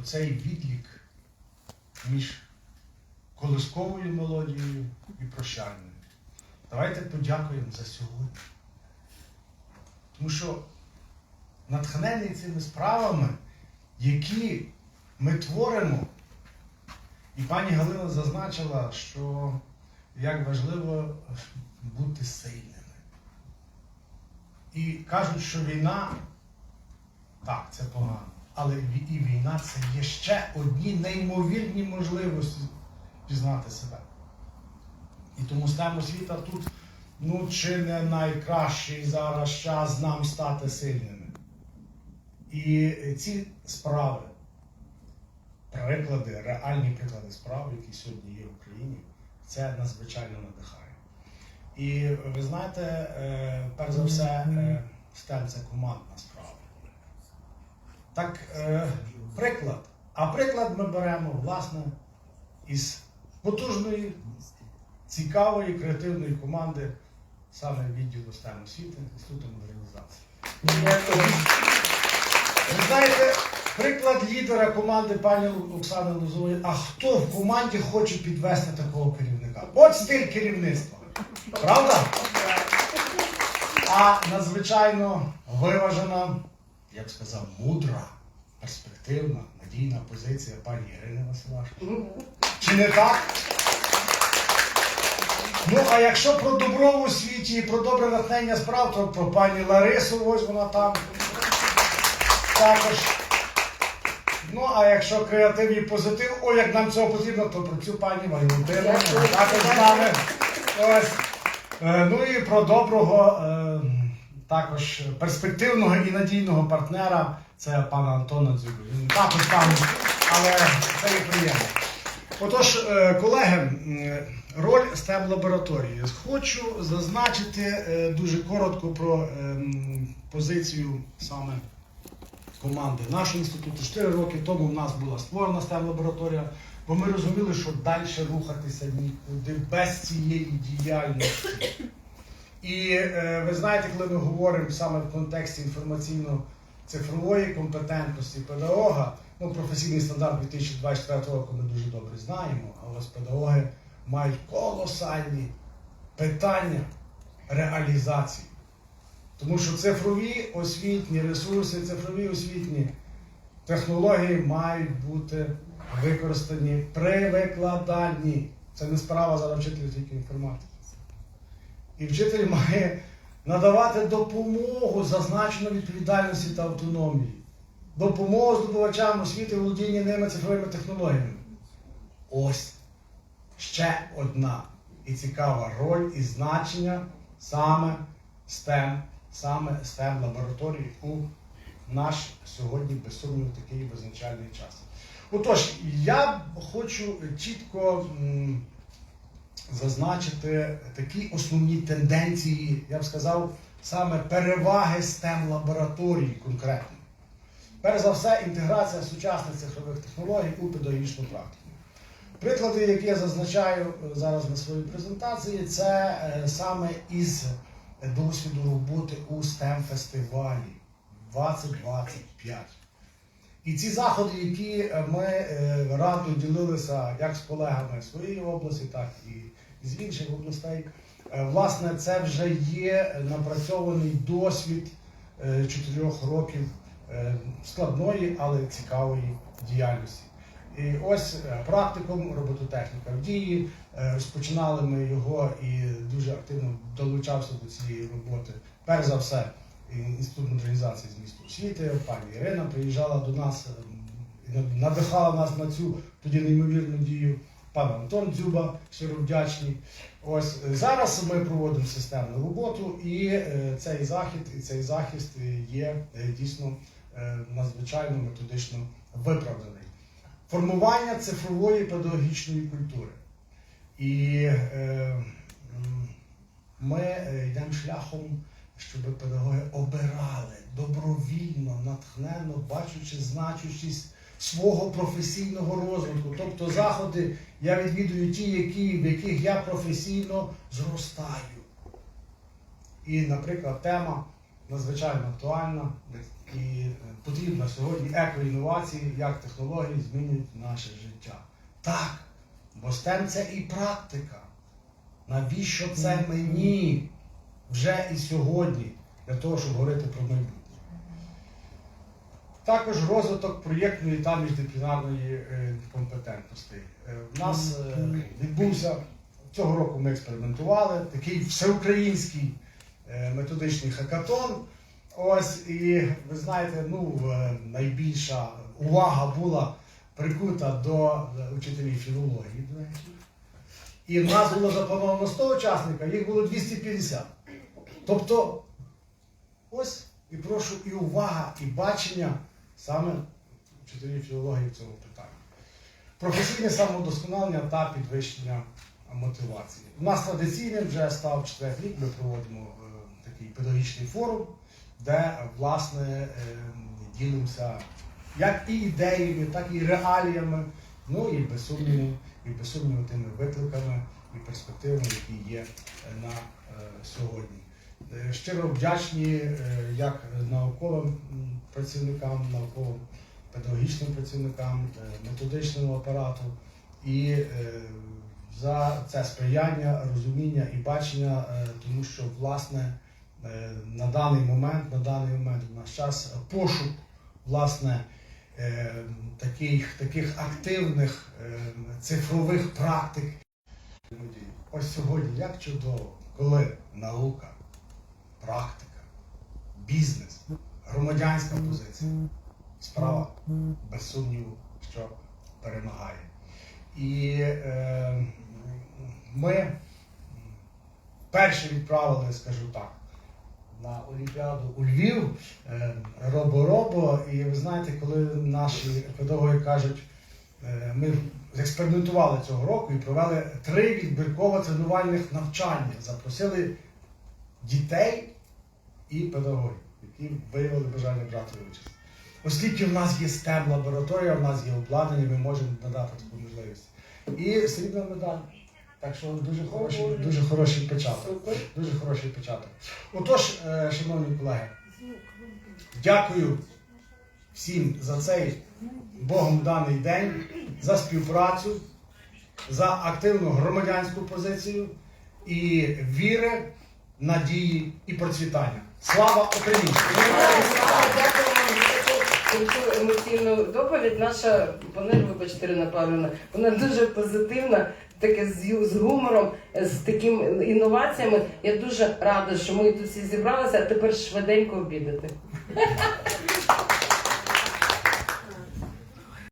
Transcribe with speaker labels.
Speaker 1: оцей відлік між колисковою мелодією і прощальною. Давайте подякуємо за сьогодні. Тому що натхнений цими справами, які ми творимо, і пані Галина зазначила, що як важливо бути сильними. І кажуть, що війна, так, це погано, але і війна це є ще одні неймовірні можливості пізнати себе. І тому STEM освіта тут ну, чи не найкращий зараз час нам стати сильними. І ці справи, приклади, реальні приклади справ, які сьогодні є в Україні, це надзвичайно надихає. І ви знаєте, е, перш за все, е, STEM це командна справа. Так, е, приклад. А приклад ми беремо, власне, із потужної, цікавої, креативної команди саме відділу STEM освіти Інституту модернізації. Ви знаєте, приклад лідера команди пані Оксани Лозової. А хто в команді хоче підвести такого керівника? От стиль керівництва. Правда? А надзвичайно виважена, я б сказав, мудра, перспективна, надійна позиція пані Ірини Василашко. Чи не так? Ну, а якщо про добро в освіті і про добре натхнення справ, то про пані Ларису, ось вона там. Також. Ну, а якщо креатив і позитив, о, як нам цього потрібно, то про цю пані Валентину також з нами. Ось. Е, Ну і про доброго, е, також перспективного і надійного партнера, це пана Антона Дзюбу. Він також там, але це і приємно. Отож, е, колеги, роль STEM лабораторії. Хочу зазначити е, дуже коротко про ем, позицію саме команди нашого інституту. Чотири роки тому в нас була створена STEM лабораторія, бо ми розуміли, що далі рухатися нікуди без цієї діяльності. І е, ви знаєте, коли ми говоримо саме в контексті інформаційно-цифрової компетентності педагога, ну, професійний стандарт 2024 року ми дуже добре знаємо, а ось педагоги мають колосальні питання реалізації. Тому що цифрові освітні ресурси, цифрові освітні технології мають бути використані при викладанні. Це не справа зараз вчителя тільки інформатики. І вчитель має надавати допомогу зазначену відповідальності та автономії. Допомогу здобувачам освіти володіння ними цифровими технологіями. Ось ще одна і цікава роль і значення саме STEM, саме STEM лабораторії у наш сьогодні, без такий визначальний час. Отож, я хочу чітко зазначити такі основні тенденції, я б сказав, саме переваги STEM лабораторії конкретно. Перш за все, інтеграція сучасних цифрових технологій у педагогічну практику. Приклади, які я зазначаю е, зараз на своїй презентації, це е, саме із досвіду роботи у STEM фестивалі 2025. І ці заходи, які е, ми е, радо ділилися як з колегами своєї області, так і з інших областей, е, власне, це вже є напрацьований досвід чотирьох років складної, але цікавої діяльності. І ось практикум робототехніка в дії. Розпочинали ми його і дуже активно долучався до цієї роботи. Перш за все, інститут модернізації з міста освіти, пані Ірина приїжджала до нас е, надихала нас на цю тоді неймовірну дію. Пан Антон Дзюба, щиро вдячний. Ось е, зараз ми проводимо системну роботу, і е, цей захід і цей захист е, є е, дійсно е, надзвичайно методично виправданий. Формування цифрової педагогічної культури. І е, ми е, йдемо шляхом, щоб педагоги обирали добровільно, натхненно, бачучи значущість свого професійного розвитку. Тобто заходи я відвідую ті, які, в яких я професійно зростаю. І, наприклад, тема надзвичайно актуальна. І е, потрібно сьогодні екоінновації, як технології змінюють наше життя. Так, бо STEM це і практика. Навіщо це мені вже і сьогодні для того, щоб говорити про майбутнє? Також розвиток проєктної та міждисциплінарної е, компетентності. Е, У нас е, відбувся цього року. Ми експериментували такий всеукраїнський е, методичний хакатон. Ось і ви знаєте, ну е, найбільша увага була прикута до е, учителів філології. І в нас було заплановано 100 учасників, їх було 250. Тобто, ось і прошу і увага, і бачення саме вчителів філології в цьому питанні. Професійне самовдосконалення та підвищення мотивації. У нас традиційним вже став четвертий рік, ми проводимо е, такий педагогічний форум, де власне е, ділимося як і ідеями, так і реаліями, ну і без сумніву, і без сумніву тими викликами і перспективами, які є на е, сьогодні. Е, Щиро вдячні е, як науковим працівникам, науковим педагогічним працівникам, е, методичному апарату і за це сприяння, розуміння і бачення, тому що власне на даний момент, на даний момент в наш час пошук власне таких, таких активних цифрових практик. Ось сьогодні як чудово, коли наука, практика, бізнес, громадянська позиція, справа без сумніву, що перемагає. І е, ми перші відправили, скажу так, на Олімпіаду у Львів е, робо-робо. І ви знаєте, коли наші педагоги кажуть, е, ми експериментували цього року і провели три відбірково-тренувальних навчання, запросили дітей і педагогів, які виявили бажання брати участь. Оскільки в нас є STEM лабораторія, в нас є обладнання, ми можемо надати таку можливість. І срібна медаль. Так що дуже хороший, дуже хороший початок. Дуже хороший початок. Отож, е, шановні колеги, дякую всім за цей Богом даний день, за співпрацю, за активну громадянську позицію і віри, надії і процвітання. Слава Україні!
Speaker 2: Таку емоційну доповідь. Наша панель, вибачте, Ірина Павлівна, вона дуже позитивна, таке з, з гумором, з такими інноваціями. Я дуже рада, що ми тут всі зібралися, а тепер швиденько обідати.